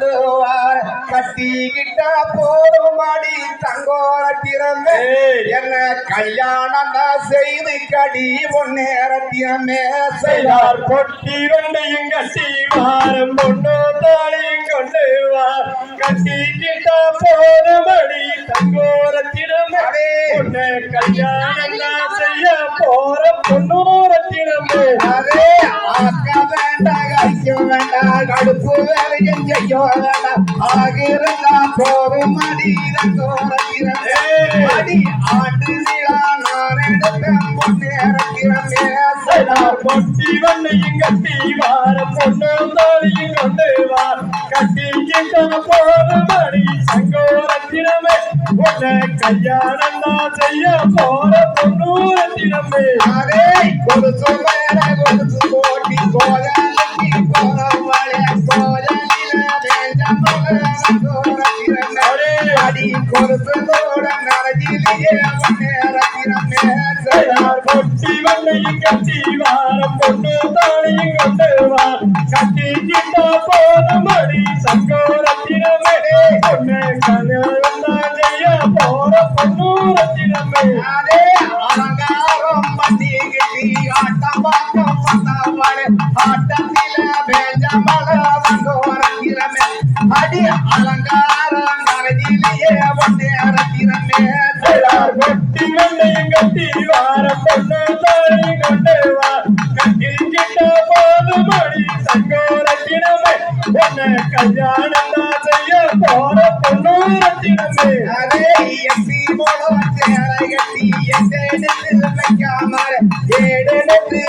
கொண்டு வார கட்டிக்கிட்ட போதுமாடி தங்கோர திறமே. என்ன கல்யாணம் தான் செய்து கடி. பொன்னேரத்தியமே செய்தார் செய்தார் பொட்டி வெண்டையும் கட்டி வாரம் பொண்ணு தாலியும் கொண்டு வா. கட்டி கிட்ட போனபடி தங்கோரத்திடமே பொண்ணு கல்யாணம் நான் செய்ய போற பொண்ணோரத்திடமே அதே ஆக்க வேண்டாம் வேண்டாம். கடுப்பு வேண்டாம் ஆகிருந்தா போதும் அடி தங்கோர அடி ஆண்டு நான் எடுப்பேன் பொட்டி கட்டி கொண்டு கல்யாணம் செய்ய போற பொண்ணோரத்திடமே அதே கொடுத்து மேல கொடுத்து போட்டி போல பொட்டி வெண்ணையும் கட்டி வாரம் பொண்ணு கொண்டு வா கட்டி கிட்ட பொண்ணு போற அலங்காரம் ஆட்டம் ஆட்டத்தில அடி அலங்காரம் நேரத்தினமே செய்தார் கட்டி வாரம் பொண்ணு தாலியும் கொண்டு வா கிட்ட கல்யாணம் செய்ய போற அதே கட்டி வைக்காமல் ஏடெடுத்து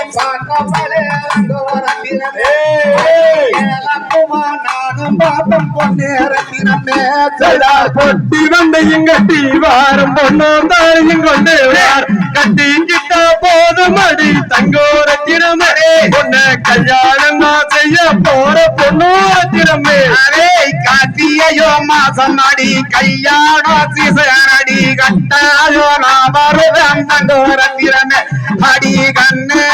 நானும் பாப்பம் பொன்னேரத்தினமே செய்தார் பொட்டி வண்டையும் கட்டி வாரம் பொண்ணும் தாழையும் கொண்டு வார். கட்டி கிட்ட போதும் அடி தங்கோர திறமே பொண்ணு கல்யாணம் செய்ய போற பொண்ணோர திறமே. அரே காட்டியோ மாசம் அடி கல்யாணம் சிசரடி கட்டாயோ நான் வருவேன் தங்கோர திறமே. அடி கண்ணே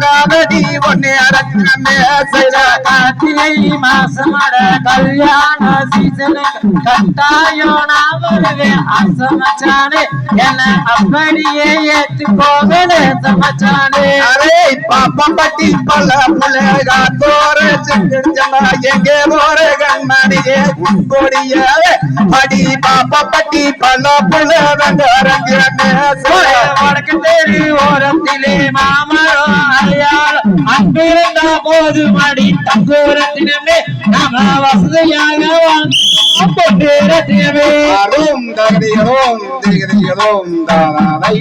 கலங்காதடி பொன்னேரத்தினமே செய்த கார்த்திகை மாசமட கல்யாண சீசனு கட்டாயம் நான் வருவேன். அசமச்சானே என்ன அப்படியே ஏத்து போகலே சமச்சானே அரே பாப்பம் பட்டி பல்ல புலக தோர செஞ்சமா எங்கே போற கண்மணியே? கொடியாவே அடி பாப்ப பட்டி பல்ல புல வெங்கரங்கிரமே வடக்கு தெரு ஓரத்திலே மாமரம் அலையாளம் போது மடி தங்கூரத்தினமே நாம வசதியாக வாழ்ந்தோம். பொன்னேரத்தினமே அரும் தானாவை